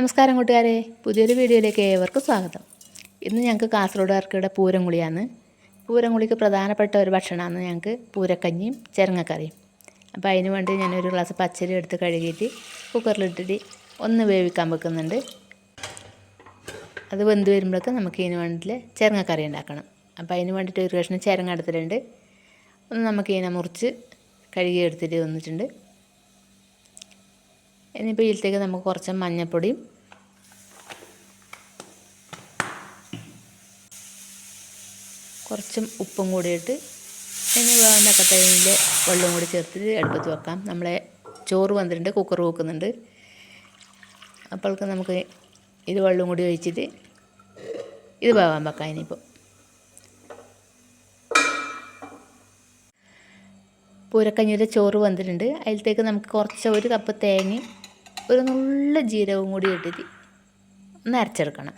നമസ്കാരം കൂട്ടുകാരെ. പുതിയൊരു വീഡിയോയിലേക്ക് ഏവർക്കും സ്വാഗതം. ഇന്ന് ഞങ്ങൾക്ക് കാസർഗോഡുകാർക്കിടെ പൂരംകുളിയാണ്. പൂരംകുളിക്ക് പ്രധാനപ്പെട്ട ഒരു ഭക്ഷണമാണ് ഞങ്ങൾക്ക് പൂരക്കഞ്ഞിയും ചെരങ്ങക്കറിയും. അപ്പോൾ അതിന് വേണ്ടി ഒരു ഗ്ലാസ് പച്ചരി എടുത്ത് കഴുകിയിട്ട് കുക്കറിലിട്ടിട്ട് ഒന്ന് വേവിക്കാൻ വെക്കുന്നുണ്ട്. അത് വെന്ത് വരുമ്പോഴൊക്കെ നമുക്ക് ഇതിന് വേണ്ടിയിട്ട് ചെരങ്ങക്കറി ഉണ്ടാക്കണം. അപ്പോൾ അതിന് വേണ്ടിയിട്ട് ഒരു കഷ്ണം ചെരങ്ങ എടുത്തിട്ടുണ്ട് ഒന്ന് നമുക്ക് ഇതിനെ മുറിച്ച് കഴുകി എടുത്തിട്ട് വന്നിട്ടുണ്ട്. ഇനിയിപ്പോൾ ഇതിലേക്ക് നമുക്ക് കുറച്ച് മഞ്ഞൾപ്പൊടിയും കുറച്ചും ഉപ്പും കൂടിയിട്ട് ഇനി വേണ്ടൊക്കെ ടൈമിൽ വെള്ളവും കൂടി ചേർത്തിട്ട് അടുപ്പത്ത് വെക്കാം. നമ്മളെ ചോറ് വന്നിട്ടുണ്ട് കുക്കർ വെക്കുന്നുണ്ട്. അപ്പോൾക്ക് നമുക്ക് ഇത് വെള്ളവും കൂടി ഒഴിച്ചിട്ട് ഇത് വേവാൻ വെക്കാം ഇനിയിപ്പോൾ പൂരക്കഞ്ഞിയുടെ ചോറ് വന്നിട്ടുണ്ട്. അതിലത്തേക്ക് നമുക്ക് കുറച്ച് ഒരു കപ്പ് തേങ്ങയും ഒരു നുള്ള ജീരകവും കൂടി ഇട്ടിട്ട് ഒന്ന് അരച്ചെടുക്കണം.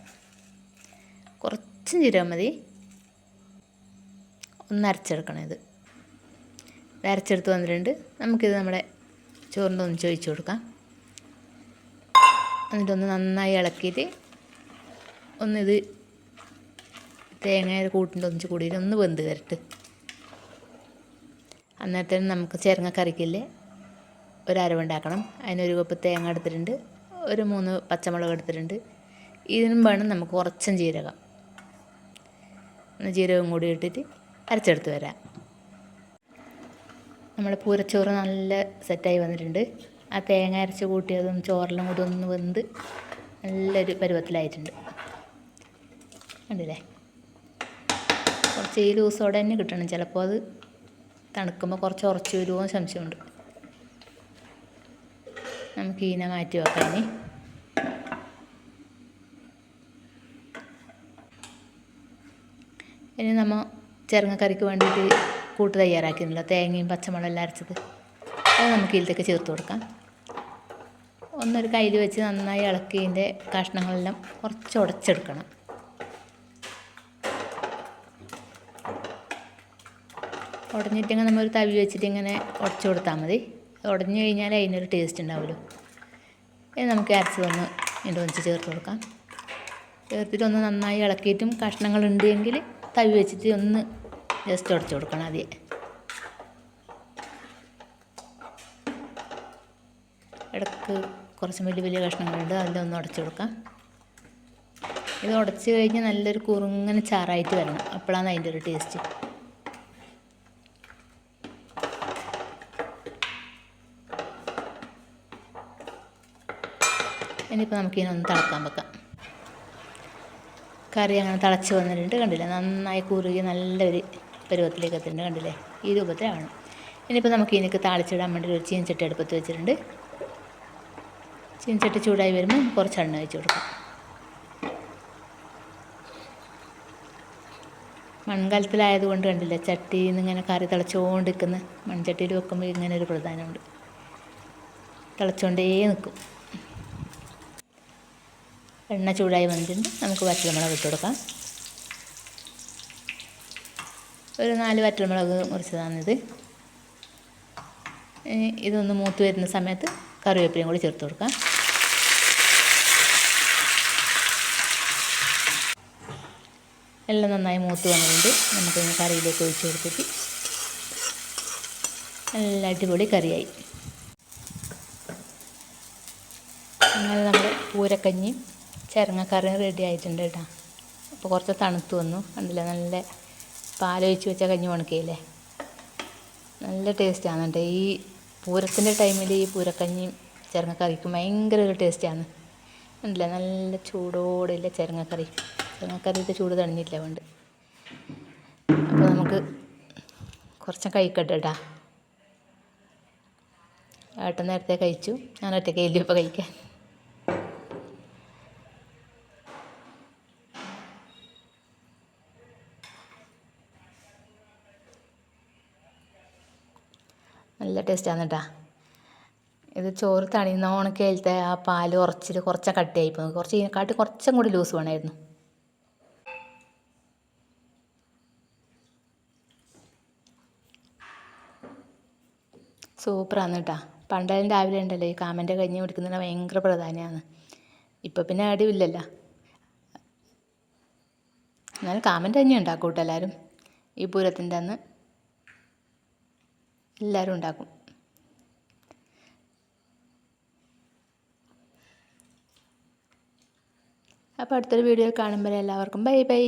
കുറച്ച് ജീരകം മതി. ഒന്ന് അരച്ചെടുക്കണം ഇത്. അരച്ചെടുത്ത് വന്നിട്ടുണ്ട്. നമുക്കിത് നമ്മുടെ ചോറിന്റെ ഒന്ന് ചോദിച്ചു കൊടുക്കാം. എന്നിട്ടൊന്ന് നന്നായി ഇളക്കിയിട്ട് ഒന്നിത് തേങ്ങ കൂട്ടിന്റെ ഒന്നിച്ച് കൂടിയിട്ട് ഒന്ന് വെന്ത് തരട്ട് അന്നേരത്തേന് നമുക്ക് ചേരങ്ങ കറിക്കില്ലേ? ഒരു അരവുണ്ടാക്കണം. അതിനൊരു കപ്പ് തേങ്ങ എടുത്തിട്ടുണ്ട്. ഒരു മൂന്ന് പച്ചമുളക് എടുത്തിട്ടുണ്ട്. ഇതിനും വേണം നമുക്ക് കുറച്ചും ജീരകം. ജീരകം കൂടി ഇട്ടിട്ട് അരച്ചെടുത്ത് വരാം. നമ്മുടെ പൂരച്ചോറ് നല്ല സെറ്റായി വന്നിട്ടുണ്ട്. ആ തേങ്ങ അരച്ച് കൂട്ടിയതും ചോറെല്ലാം കൂടി ഒന്ന് വെന്ത് നല്ലൊരു പരുവത്തിലായിട്ടുണ്ട്. കണ്ടില്ലേ? കുറച്ച് ഈ ലൂസോടെ തന്നെ കിട്ടണം. ചിലപ്പോൾ അത് തണുക്കുമ്പോൾ കുറച്ച് ഉറച്ചു വരുമോ സംശയമുണ്ട്. നമുക്ക് ഈന മാറ്റി വെക്കാൻ ഇനി നമ്മൾ ചെറുങ്ങക്കറിക്ക് വേണ്ടിയിട്ട് കൂട്ട് തയ്യാറാക്കിയിരുന്നല്ലോ തേങ്ങയും പച്ചമുളകും എല്ലാം അരച്ചത്. അത് നമുക്ക് ഇതിലേക്ക് ചേർത്ത് കൊടുക്കാം. ഒന്നൊരു കയ്യിൽ വെച്ച് നന്നായി ഇളക്കി ഇളക്കിയതിന്റെ കഷ്ണങ്ങളെല്ലാം കുറച്ച് ഉടച്ചെടുക്കണം. ഉടഞ്ഞിട്ടിങ്ങനെ നമ്മൾ ഒരു തവി വെച്ചിട്ട് ഇങ്ങനെ ഉടച്ചു കൊടുത്താൽ മതി. ഉടഞ്ഞു കഴിഞ്ഞാൽ അതിനൊരു ടേസ്റ്റ് ഉണ്ടാവുമല്ലോ ഇനി നമുക്ക് അരച്ച് ഒന്ന് ഇതിന്റെ ഒന്നിച്ച് ചേർത്ത് കൊടുക്കാം. ചേർത്തിട്ട് ഒന്ന് നന്നായി ഇളക്കിയിട്ടും കഷ്ണങ്ങൾ ഉണ്ടെങ്കിൽ തവി വെച്ചിട്ട് ഒന്ന് ജസ്റ്റ് ഉടച്ചു കൊടുക്കണം ആദ്യം. ഇടയ്ക്ക് കുറച്ച് വലിയ വലിയ കഷ്ണങ്ങളുണ്ട് അതിലൊന്ന് ഉടച്ചു കൊടുക്കാം. ഇത് ഉടച്ചു കഴിഞ്ഞാൽ നല്ലൊരു കുറുങ്ങനെ ചാറായിട്ട് വരണം. അപ്പോഴാണ് അതിന്റെ ഒരു ടേസ്റ്റ് ഇനിയിപ്പോൾ നമുക്ക് ഇതിനൊന്ന് തിളക്കാൻ വെക്കാം. കറി അങ്ങനെ തിളച്ച് വന്നിട്ടുണ്ട് കണ്ടില്ലേ? നന്നായി കുറുകി നല്ലൊരു പരുവത്തിലേക്ക് എത്തിയിട്ടുണ്ട് കണ്ടില്ലേ? ഈ രൂപത്തിലാണ് ഇനിയിപ്പോൾ നമുക്ക് ഇതിനൊക്കെ താളിച്ചിടാൻ വേണ്ടി ഒരു ചീനച്ചട്ടി അടുപ്പത്ത് വെച്ചിട്ടുണ്ട്. ചീനച്ചട്ടി ചൂടായി വരുമ്പോൾ കുറച്ച് എണ്ണ വെച്ച് കൊടുക്കാം. മൺകാലത്തിലായതുകൊണ്ട് കണ്ടില്ലേ? ചട്ടിയിൽ നിന്ന് ഇങ്ങനെ കറി തിളച്ചുകൊണ്ട് നിൽക്കുന്ന മൺചട്ടിയിൽ വെക്കുമ്പോൾ ഇങ്ങനെ ഒരു പ്രധാനമുണ്ട്. തിളച്ചുകൊണ്ടേ നിൽക്കും. എണ്ണ ചൂടായി വന്നിട്ടുണ്ട്. നമുക്ക് വറ്റൽമുളക് ഇട്ട് കൊടുക്കാം. ഒരു നാല് വറ്റൽമുളക് മുറിച്ചതാണിത്. ഇതൊന്ന് മൂത്ത് വരുന്ന സമയത്ത് കറിവേപ്പിലയും കൂടി ചേർത്ത് കൊടുക്കാം. എല്ലാം നന്നായി മൂത്ത് വന്നിട്ടുണ്ട്. നമുക്ക് കറിയിലേക്ക് ഒഴിച്ച് കൊടുത്തിട്ട് നല്ല അടിപൊളി കറിയായി. അങ്ങനെ നമ്മുടെ പൂരക്കഞ്ഞിയും ചിരങ്ങക്കറി റെഡി ആയിട്ടുണ്ട് കേട്ടോ അപ്പോൾ കുറച്ച് തണുത്ത് വന്നു. കണ്ടില്ല? നല്ല പാലൊഴിച്ച് വെച്ച കഞ്ഞി ഉണക്കിയില്ലേ നല്ല ടേസ്റ്റാണ് കേട്ടോ ഈ പൂരത്തിന്റെ ടൈമിൽ ഈ പൂരക്കഞ്ഞിയും ചിരങ്ങക്കറിക്കും ഭയങ്കര ഒരു ടേസ്റ്റാണ് കണ്ടില്ല? നല്ല ചൂടോടെ ചൂടോടെയില്ല ചിരങ്ങക്കറി. ചിരങ്ങക്കറിയിട്ട് ചൂട് തണിഞ്ഞില്ല കൊണ്ട് അപ്പോൾ നമുക്ക് കുറച്ച് കഴിക്കട്ടെ കേട്ടോ ഏട്ടൻ നേരത്തെ കഴിച്ചു. ഞാൻ ഒറ്റയ്ക്ക് ഇല്ല ഇപ്പോൾ കഴിക്കാൻ. നല്ല ടേസ്റ്റാണ് കേട്ടോ ഇത് ചോറ് തണിയുന്ന ഉണക്കയിലത്തെ ആ പാൽ ഉറച്ചിൽ കുറച്ച് കട്ടിയായി പോകും കുറച്ച് ഇതിനെക്കാട്ടി കുറച്ചും കൂടി ലൂസ് വേണമായിരുന്നു സൂപ്പറാണ് കേട്ടോ പണ്ടായാലും രാവിലെ ഉണ്ടല്ലോ ഈ കാമന്റെ കഞ്ഞി കുടിക്കുന്നതിന് ഭയങ്കര പ്രധാനമാണ് ഇപ്പം പിന്നെ അടിവില്ലല്ലോ. എന്നാലും കാമന്റെ തന്നെ ഉണ്ടാക്കൂട്ടോ കേട്ടോ എല്ലാവരും ഈ പൂരത്തിന്റെ അന്ന് എല്ലാവരും ഉണ്ടാക്കും. അപ്പോൾ അടുത്തൊരു വീഡിയോ കാണുമ്പോൾ എല്ലാവർക്കും ബൈ ബൈ.